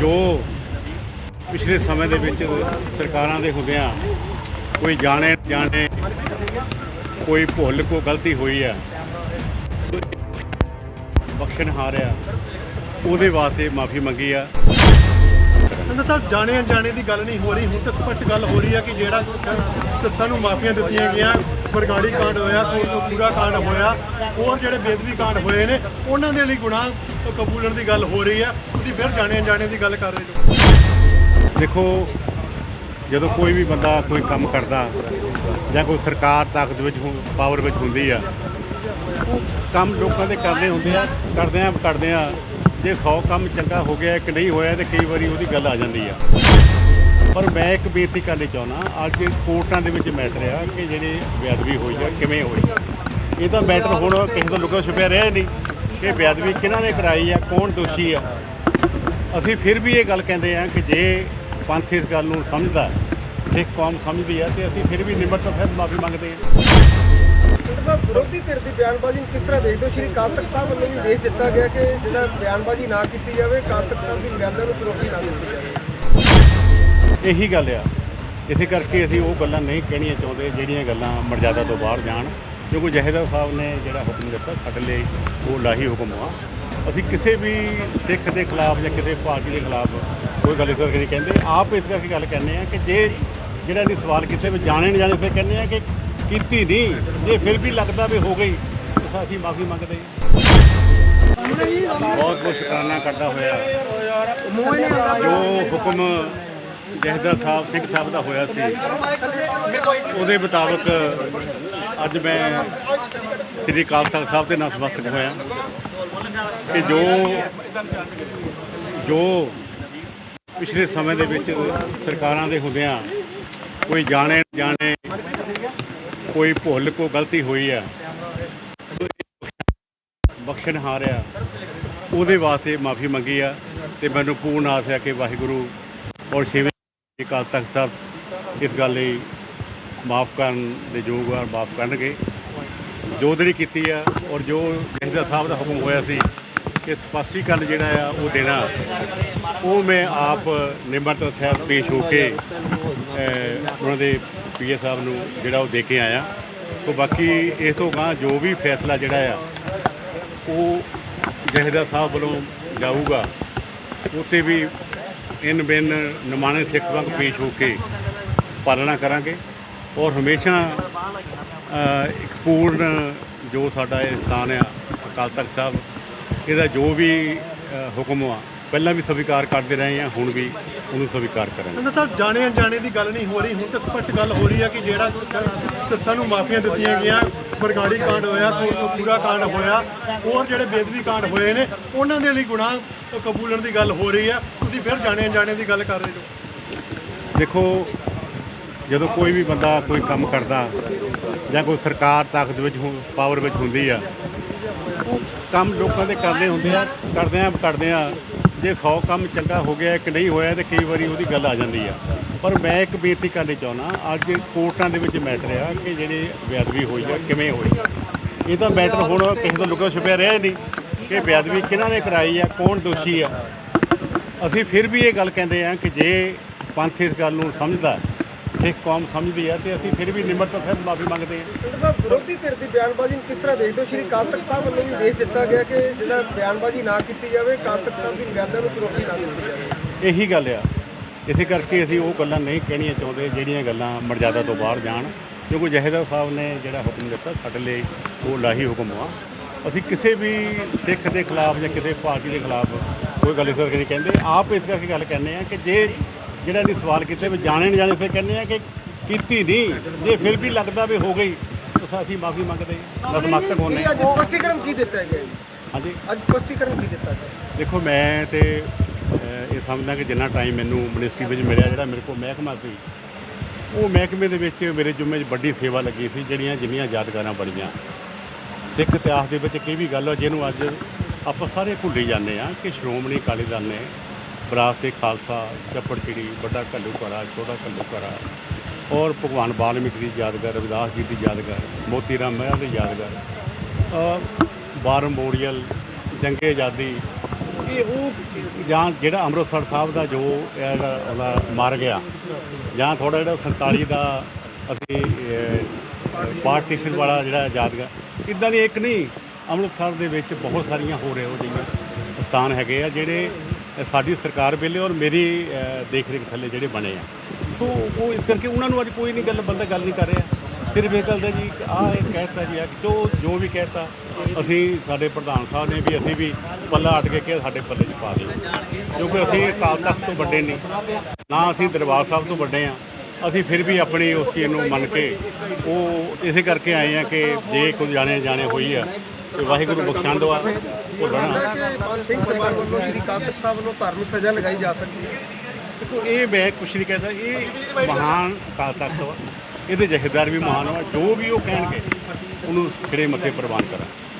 ਜੋ ਪਿਛਲੇ ਸਮੇਂ ਦੇ ਵਿੱਚ ਸਰਕਾਰਾਂ ਦੇ ਹੁੰਦਿਆਂ ਕੋਈ ਜਾਣੇ ਜਾਣੇ ਕੋਈ ਭੁੱਲ ਕੋ ਗਲਤੀ ਹੋਈ ਆ ਬਖਸ਼ਣ ਹਾਰਿਆ, ਉਹਦੇ ਵਾਸਤੇ ਮਾਫੀ ਮੰਗੀ ਆ। ਅੰਦਰ ਸਾਹਿਬ, ਜਾਣੇ ਅਣਜਾਣੇ ਦੀ ਗੱਲ ਨਹੀਂ ਹੋ ਰਹੀ, ਹੁਣ ਤਾਂ ਸਪਸ਼ਟ ਗੱਲ ਹੋ ਰਹੀ ਆ ਕਿ ਜਿਹੜਾ ਸਿਰਸਾਂ ਨੂੰ ਮਾਫੀਆਂ ਦਿੱਤੀਆਂ ਗਈਆਂ ਬਰਗਾੜੀ ਕਾਂਡ ਹੋਇਆ ਪੂਰਾ ਕਾਂਡ ਹੋਇਆ। ਹੋਰ ਜਿਹੜੇ ਬੇਦਬੀ ਕਾਂਡ ਹੋਏ ਨੇ, ਉਹਨਾਂ ਦੇ ਲਈ ਗੁਨਾਹ ਕਬੂਲਣ ਦੀ ਗੱਲ ਹੋ ਰਹੀ ਹੈ। ਤੁਸੀਂ ਫਿਰ ਜਾਣੇ ਅਣਜਾਣੇ ਦੀ ਗੱਲ ਕਰ ਰਹੇ ਹੋ। ਦੇਖੋ, ਜਦੋਂ ਕੋਈ ਵੀ ਬੰਦਾ ਕੋਈ ਕੰਮ ਕਰਦਾ ਜਾਂ ਕੋਈ ਸਰਕਾਰ ਤਾਕਤ ਵਿੱਚ ਪਾਵਰ ਵਿੱਚ ਹੁੰਦੀ ਆ ਉਹ ਕੰਮ ਲੋਕਾਂ ਦੇ ਕਰਦੇ ਹੁੰਦੇ ਆ, ਕਰਦੇ ਆ ਕਰਦੇ ਆ। ਜੇ 100 ਕੰਮ ਚੰਗਾ ਹੋ ਗਿਆ, ਇੱਕ ਨਹੀਂ ਹੋਇਆ ਤੇ ਕਈ ਵਾਰੀ ਉਹਦੀ ਗੱਲ ਆ ਜਾਂਦੀ ਆ। ਪਰ ਮੈਂ ਇੱਕ ਬੇਨਤੀ ਕਰਨੀ ਚਾਹੁੰਦਾ ਅੱਜ ਕੋਰਟਾਂ ਦੇ ਵਿੱਚ ਮੈਟਰ ਆ ਕਿ ਜਿਹੜੇ ਬੇਅਦਬੀ ਹੋਈ ਆ, ਕਿਵੇਂ ਹੋਈ ਇਹ ਤਾਂ ਮੈਟਰ ਹੁਣ ਕਿਸੇ ਤੋਂ ਲੁਕਾ ਛੁਪਿਆ ਰਿਹਾ ਨਹੀਂ ਕਿ ਬੇਅਦਬੀ ਕਿਹਨਾਂ ਨੇ ਕਰਾਈ ਆ, ਕੌਣ ਦੋਸ਼ੀ ਆ। ਅਸੀਂ ਫਿਰ ਵੀ ਇਹ ਗੱਲ ਕਹਿੰਦੇ ਆ ਕਿ ਜੇ ਪੰਥ ਇਸ ਗੱਲ ਨੂੰ ਸਮਝਦਾ ਸਿੱਖ ਕੌਮ ਸਮਝਦੀ ਹੈ ਤੇ ਅਸੀਂ ਫਿਰ ਵੀ ਨਿਮਰ ਤੋਂ ਫਿਰ ਮਾਫੀ ਮੰਗਦੇ ਹਾਂ। ਵਿਰੋਧੀ ਧਿਰ ਦੀ ਬਿਆਨਬਾਜ਼ੀ ਨੂੰ ਕਿਸ ਤਰ੍ਹਾਂ ਦੇਖਦੇ ਹੋ? ਸ਼੍ਰੀ ਕਾਲ ਸਾਹਿਬ ਵੱਲੋਂ ਵੀ ਦੇਸ਼ ਦਿੱਤਾ ਗਿਆ ਕਿ ਜਿਹੜਾ ਬਿਆਨਬਾਜ਼ੀ ਨਾ ਕੀਤੀ ਜਾਵੇ ਕਾਲ ਸਾਹਿਬ ਦੀ ਮਰਿਆਦਾ ਨੂੰ ਚੁਣੌਤੀ ਨਾ ਦਿੱਤੀ ਜਾਵੇ। ਇਹੀ ਗੱਲ ਆ। ਇਸੇ ਕਰਕੇ ਅਸੀਂ ਉਹ ਗੱਲਾਂ ਨਹੀਂ ਕਹਿਣੀਆਂ ਚਾਹੁੰਦੇ ਜਿਹੜੀਆਂ ਗੱਲਾਂ ਮਰਜ਼ਾਦਾ ਤੋਂ ਬਾਹਰ ਜਾਣ। ਕਿਉਂਕਿ ਜਹੇਦਾਰ ਸਾਹਿਬ ਨੇ ਜਿਹੜਾ ਹੁਕਮ ਦਿੱਤਾ ਸਾਡੇ ਲਈ ਉਹ ਲਾਹੀ ਹੁਕਮ ਆ। ਅਸੀਂ ਕਿਸੇ ਵੀ ਸਿੱਖ ਦੇ ਖਿਲਾਫ ਜਾਂ ਕਿਸੇ ਪਾਰਟੀ ਦੇ ਖਿਲਾਫ ਕੋਈ ਗੱਲ ਇਸ ਕਰਕੇ ਨਹੀਂ ਕਹਿੰਦੇ। ਆਪ ਇਸ ਕਰਕੇ ਗੱਲ ਕਹਿੰਦੇ ਆ ਕਿ ਜੇ ਜਿਹੜਾ ਨਹੀਂ ਸਵਾਲ ਕੀਤੇ ਵੀ ਜਾਣੇ ਨਹੀਂ ਜਾਣੇ ਫਿਰ ਕਹਿੰਦੇ ਆ ਕਿ ਕੀਤੀ ਨਹੀਂ। ਜੇ ਫਿਰ ਵੀ ਲੱਗਦਾ ਵੀ ਹੋ ਗਈ ਤਾਂ ਅਸੀਂ ਮਾਫੀ ਮੰਗਦੇ ਹਾਂ। ਬਹੁਤ ਬਹੁਤ ਸ਼ੁਕਰਾਨਾ ਕਰਦਾ ਹੋਇਆ। ਜੋ ਹੁਕਮ ਜਹਦਰ ਸਾਹਿਬ ਸਿੰਘ ਸਾਹਿਬ ਦਾ ਹੋਇਆ ਸੀ। ਉਹਦੇ ਮੁਤਾਬਕ ਅੱਜ ਮੈਂ ਸ੍ਰੀ ਅਕਾਲ ਤਖਤ ਸਾਹਿਬ ਦੇ ਨਾਲ ਸਮਸਤਕ ਹੋਇਆ। ਕਿ ਜੋ ਜੋ ਪਿਛਲੇ ਸਮੇਂ ਦੇ ਵਿੱਚ ਸਰਕਾਰਾਂ ਦੇ ਹੁੰਦਿਆਂ ਕੋਈ ਜਾਣੇ ਜਾਣੇ ਕੋਈ ਭੁੱਲ ਕੋ ਗਲਤੀ ਹੋਈ ਆ, ਬਖਸ਼ਣ ਹਾਰਿਆ, ਉਹਦੇ ਵਾਸਤੇ ਮਾਫੀ ਮੰਗੀ ਆ ਤੇ ਮੈਨੂੰ ਪੂਰਨ ਆਸ ਹੈ ਕਿ ਵਾਹਿਗੁਰੂ ਔਰ ਛੇਵੇਂ ਅਕਾਲ ਤਖਤ ਸਾਹਿਬ, ਇਸ ਗੱਲ ਲਈ ਮਾਫ ਕਰਨ ਦੇ ਯੋਗ ਆ, ਮਾਫ ਕਰਨਗੇ। ਜੋ ਜਿਹੜੀ ਕੀਤੀ ਆ ਔਰ ਜੋ ਜਹਦਾ ਸਾਹਿਬ ਦਾ ਹੁਕਮ ਹੋਇਆ ਸੀ ਕਿ ਸਪਸ਼ਟੀਕਰਨ ਜਿਹੜਾ ਆ ਉਹ ਦੇਣਾ, ਉਹ ਮੈਂ ਆਪ ਨਿਮਰਤਾ ਸਾਹਿਬ ਪੇਸ਼ ਹੋ ਕੇ ਉਹਨਾਂ ਦੇ ਪੀਏ ਸਾਹਿਬ ਨੂੰ ਜਿਹੜਾ ਉਹ ਦੇ ਕੇ ਆਇਆ। ਤੋਂ ਬਾਕੀ ਇਸ ਤੋਂ ਗਾਂ ਜੋ ਵੀ ਫੈਸਲਾ ਜਿਹੜਾ ਆ, ਉਹ ਜ਼ਹਿਦਾ ਸਾਹਿਬ ਵੱਲੋਂ ਜਾਊਗਾ ਉੱਤੇ ਵੀ ਇਨ ਬਿਨ ਨਿਮਾਣੇ ਸਿੱਖ ਵਾਂਗ ਪੇਸ਼ ਹੋ ਕੇ ਪਾਲਣਾ ਕਰਾਂਗੇ ਔਰ ਹਮੇਸ਼ਾ ਇੱਕ ਪੂਰਨ ਜੋ ਸਾਡਾ ਇਹ ਸਥਾਨ ਆ, ਅਕਾਲ ਤਖਤ ਸਾਹਿਬ, ਇਹਦਾ ਜੋ ਵੀ ਹੁਕਮ ਆ, ਪਹਿਲਾਂ ਵੀ ਸਵੀਕਾਰ ਕਰਦੇ ਰਹੇ ਆ, ਹੁਣ ਵੀ ਉਹਨੂੰ ਸਵੀਕਾਰ ਕਰਾਂਗੇ। ਅੰਦਰ ਸਾਹਿਬ, ਜਾਣੇ ਅਣਜਾਣੇ ਦੀ ਗੱਲ ਨਹੀਂ ਹੋ ਰਹੀ, ਹੁਣ ਤਾਂ ਸਪਸ਼ਟ ਗੱਲ ਹੋ ਰਹੀ ਹੈ ਕਿ ਜਿਹੜਾ ਸਿਰਸਾਂ ਨੂੰ ਮਾਫੀਆਂ ਦਿੱਤੀਆਂ ਗਈਆਂ, ਬਰਗਾੜੀ ਕਾਂਡ ਹੋਇਆ ਪੂਰਾ ਕਾਂਡ ਹੋਇਆ, ਹੋਰ ਜਿਹੜੇ ਬੇਦਬੀ ਕਾਂਡ ਹੋਏ ਨੇ, ਉਹਨਾਂ ਦੇ ਲਈ ਗੁਨਾਹ ਕਬੂਲਣ ਦੀ ਗੱਲ ਹੋ ਰਹੀ ਆ। ਤੁਸੀਂ ਫਿਰ ਜਾਣੇ ਅਣਜਾਣੇ ਦੀ ਗੱਲ ਕਰ ਰਹੇ ਹੋ। ਦੇਖੋ, ਜਦੋਂ ਕੋਈ ਵੀ ਬੰਦਾ ਕੋਈ ਕੰਮ ਕਰਦਾ ਜਾਂ ਕੋਈ ਸਰਕਾਰ ਤਾਕਤ ਵਿੱਚ ਪਾਵਰ ਵਿੱਚ ਹੁੰਦੀ ਆ, ਉਹ ਕੰਮ ਲੋਕਾਂ ਦੇ ਕਰਦੇ ਹੁੰਦੇ ਆ, ਕਰਦੇ ਆ ਕਰਦੇ ਆ। ਜੇ 100 ਕੰਮ ਚੰਗਾ ਹੋ ਗਿਆ, ਇੱਕ ਨਹੀਂ ਹੋਇਆ ਤੇ ਕਈ ਵਾਰੀ ਉਹਦੀ ਗੱਲ ਆ ਜਾਂਦੀ ਆ। ਪਰ ਮੈਂ ਇੱਕ ਬੇਨਤੀ ਕਰਨੀ ਚਾਹੁੰਦਾ, ਅੱਜ ਕੋਰਟਾਂ ਦੇ ਵਿੱਚ ਮੈਟਰ ਆ ਕਿ ਜਿਹੜੇ ਬੇਅਦਬੀ ਹੋਈ ਆ, ਕਿਵੇਂ ਹੋਈ? ਇਹ ਤਾਂ ਮੈਟਰ ਹੁਣ ਕਿਸੇ ਤੋਂ ਲੁਕਾ ਛੁਪਿਆ ਰਿਹਾ ਨਹੀਂ ਕਿ ਬੇਅਦਬੀ ਕਿਹਨਾਂ ਨੇ ਕਰਾਈ ਆ, ਕੌਣ ਦੋਸ਼ੀ ਆ? ਅਸੀਂ ਫਿਰ ਵੀ ਇਹ ਗੱਲ ਕਹਿੰਦੇ ਆ ਕਿ ਜੇ ਪੰਥ ਇਸ ਗੱਲ ਨੂੰ ਸਮਝਦਾ ਸਿੱਖ ਕੌਮ ਸਮਝਦੀ ਹੈ ਤੇ ਅਸੀਂ ਫਿਰ ਵੀ ਨਿਮਰਤਾ ਫਿਰ ਮਾਫੀ ਮੰਗਦੇ ਹਾਂ। ਸਾਹਿਬ ਵਿਰੋਧੀ ਧਿਰ ਦੀ ਬਿਆਨਬਾਜ਼ੀ ਨੂੰ ਕਿਸ ਤਰ੍ਹਾਂ ਦੇਖਦੇ ਹੋ? ਸ਼੍ਰੀ ਕਾਲ ਤਖਤ ਸਾਹਿਬ ਵੱਲੋਂ ਵੀ ਆਦੇਸ਼ ਦਿੱਤਾ ਗਿਆ ਕਿ ਜਿਹੜਾ ਬਿਆਨਬਾਜ਼ੀ ਨਾ ਕੀਤੀ ਜਾਵੇ ਕਾਲ ਤਖਤ ਸਾਹਿਬ ਦੀ ਮਰਿਆਦਾ ਨੂੰ ਚੁਣੌਤੀ ਨਾ ਦਿੱਤੀ ਜਾਵੇ। ਇਹੀ ਗੱਲ ਆ। ਇਸੇ ਕਰਕੇ ਅਸੀਂ ਉਹ ਗੱਲਾਂ ਨਹੀਂ ਕਹਿਣੀਆਂ ਚਾਹੁੰਦੇ ਜਿਹੜੀਆਂ ਗੱਲਾਂ ਮਰਜ਼ਾਦਾ ਤੋਂ ਬਾਹਰ ਜਾਣ। ਕਿਉਂਕਿ ਜਹੇਦਾਰ ਸਾਹਿਬ ਨੇ ਜਿਹੜਾ ਹੁਕਮ ਦਿੱਤਾ ਸਾਡੇ ਲਈ ਉਹ ਲਾਹੀ ਹੁਕਮ ਆ। ਅਸੀਂ ਕਿਸੇ ਵੀ ਸਿੱਖ ਦੇ ਖਿਲਾਫ ਜਾਂ ਕਿਸੇ ਪਾਰਟੀ ਦੇ ਖਿਲਾਫ ਕੋਈ ਗੱਲ ਇਸ ਕਰਕੇ ਨਹੀਂ ਕਹਿੰਦੇ। ਆਪ ਇਸ ਕਰਕੇ ਗੱਲ ਕਹਿੰਦੇ ਆ ਕਿ ਜੇ ਜਿਹੜਾ ਨਹੀਂ ਸਵਾਲ ਕੀਤੇ ਵੀ ਜਾਣੇ ਨਹੀਂ ਜਾਣੇ ਫਿਰ ਕਹਿੰਦੇ ਆ ਕਿ ਕੀਤੀ ਨਹੀਂ। ਜੇ ਫਿਰ ਵੀ ਲੱਗਦਾ ਵੀ ਹੋ ਗਈ ਤਾਂ ਅਸੀਂ ਮਾਫੀ ਮੰਗਦੇ ਹਾਂ। ਨਤਮਸਤਕ ਹੋਣੇ। ਅੱਜ ਸਪਸ਼ਟੀਕਰਨ ਕੀ ਦਿੱਤਾ ਗਿਆ ਜੀ? ਹਾਂਜੀ। ਅੱਜ ਸਪਸ਼ਟੀਕਰਨ ਕੀ ਦਿੱਤਾ ਗਿਆ? ਦੇਖੋ ਮੈਂ ਤੇ ਇਹ ਸਮਝਦਾ ਕਿ ਜਿੰਨਾ ਟਾਈਮ ਮੈਨੂੰ ਮਿਨਿਸਟਰੀ ਵਿੱਚ ਮਿਲਿਆ ਜਿਹੜਾ ਮੇਰੇ ਕੋਲ ਮਹਿਕਮਾ ਸੀ ਉਹ ਮਹਿਕਮੇ ਦੇ ਵਿੱਚ ਮੇਰੇ ਜ਼ਿੰਮੇ 'ਚ ਵੱਡੀ ਸੇਵਾ ਲੱਗੀ ਸੀ ਜਿਹੜੀਆਂ ਜਿੰਨੀਆਂ ਯਾਦਗਾਰਾਂ ਬਣੀਆਂ। ਸਿੱਖ ਇਤਿਹਾਸ ਦੇ ਵਿੱਚ ਕੀ ਵੀ ਗੱਲ ਆ ਜਿਹਨੂੰ ਅੱਜ ਆਪਾਂ ਸਾਰੇ ਭੁੱਲੀ ਜਾਂਦੇ ਆ ਕਿ ਸ਼੍ਰੋਮਣੀ ਅਕਾਲੀ ਦਲ ਨੇ ਵਿਰਾਸਤ ਖਾਲਸਾ ਚੱਪੜ ਚਿੜੀ ਵੱਡਾ ਘੱਲੂ ਘਰਾ ਛੋਟਾ ਘੱਲੂ ਘਰਾ ਔਰ ਭਗਵਾਨ ਵਾਲਮੀਕੀ ਦੀ ਯਾਦਗਾਰ ਰਵਿਦਾਸ ਜੀ ਦੀ ਯਾਦਗਾਰ ਮੋਤੀ ਰਾਮ ਮਹਿਰਾ ਦੀ ਯਾਦਗਾਰ ਅ, ਬਾਰ ਮੈਮੋਰੀਅਲ ਜੰਗੇ ਆਜ਼ਾਦੀ ਇਹ ਉਹ ਜਾਂ ਜਿਹੜਾ ਅੰਮ੍ਰਿਤਸਰ ਸਾਹਿਬ ਦਾ ਜੋ ਇਹਦਾ ਉਹਦਾ ਮਰ ਗਿਆ ਜਾਂ ਥੋੜਾ ਜਿਹੜਾ 47 ਦਾ ਅਸੀਂ ਪਾਰਟੀਸ਼ਨ ਵਾਲਾ ਜਿਹੜਾ ਯਾਦਗਾਰ ਇਦਾਂ ਦੀ ਇੱਕ ਨਹੀਂ ਅੰਮ੍ਰਿਤਸਰ ਦੇ ਵਿੱਚ ਬਹੁਤ ਸਾਰੀਆਂ ਹੋ ਰਹੇ ਹੋ ਜਿਹੀਆਂ ਸਥਾਨ ਹੈਗੇ ਆ ਜਿਹੜੇ ਸਾਡੀ ਸਰਕਾਰ ਵੇਲੇ ਔਰ ਮੇਰੀ ਦੇਖ ਰੇਖ ਥੱਲੇ ਜਿਹੜੇ ਬਣੇ ਆ। ਸੋ ਉਹ ਇਸ ਕਰਕੇ ਉਹਨਾਂ ਨੂੰ ਅੱਜ ਕੋਈ ਨਹੀਂ ਗੱਲ, ਬੰਦਾ ਗੱਲ ਨਹੀਂ ਕਰ ਰਿਹਾ। ਸਿਰਫ ਇਹ ਗੱਲ ਦਾ ਜੀ ਆਹ ਇਹ ਕਹਿਤਾ ਜੀ ਆ ਜੋ ਜੋ ਵੀ ਕਹਿਤਾ, ਅਸੀਂ ਸਾਡੇ ਪ੍ਰਧਾਨ ਸਾਹਿਬ ਨੇ ਵੀ, ਅਸੀਂ ਵੀ ਪੱਲਾ ਅਟ ਕੇ ਕਿ ਸਾਡੇ ਪੱਲੇ 'ਚ ਪਾ ਦਿਓ। ਕਿਉਂਕਿ ਅਸੀਂ ਅਕਾਲ ਤਖਤ ਤੋਂ ਵੱਡੇ ਨਹੀਂ। ਨਾ ਅਸੀਂ ਦਰਬਾਰ ਸਾਹਿਬ ਤੋਂ ਵੱਡੇ ਆ। ਅਸੀਂ ਫਿਰ ਵੀ ਆਪਣੀ ਉਸ ਚੀਜ਼ ਨੂੰ ਮੰਨ ਕੇ ਉਹ ਇਸੇ ਕਰਕੇ ਆਏ ਆ ਕਿ ਜੇ ਕੁਝ ਜਾਣੇ ਜਾਣੇ ਹੋਈ ਆ ਤੇ ਵਾਹਿਗੁਰੂ ਬਖਸ਼ਾਂ ਦਵਾ। ਭੁੱਲਣਾ ਸਿੰਘ ਸਮਾਜ ਵੱਲੋਂ ਸ਼੍ਰੀ ਤਖਤ ਸਾਹਿਬ ਵੱਲੋਂ ਧਾਰਮਿਕ ਸਜ਼ਾ ਲਗਾਈ ਜਾ ਸਕਦੀ ਹੈ। ਦੇਖੋ ਇਹ ਮੈਂ ਕੁਛ ਨਹੀਂ ਕਹਿੰਦਾ। ਇਹ ਮਹਾਨ ਅਕਾਲ ਤਖਤ ਵਾ। ਇਹਦੇ ਜਥੇਦਾਰ ਵੀ ਮਹਾਨ ਵਾ। ਜੋ ਵੀ ਉਹ ਕਹਿਣਗੇ ਉਹਨੂੰ ਖਿੜੇ ਮੱਥੇ ਪ੍ਰਵਾਨ ਕਰਾਂ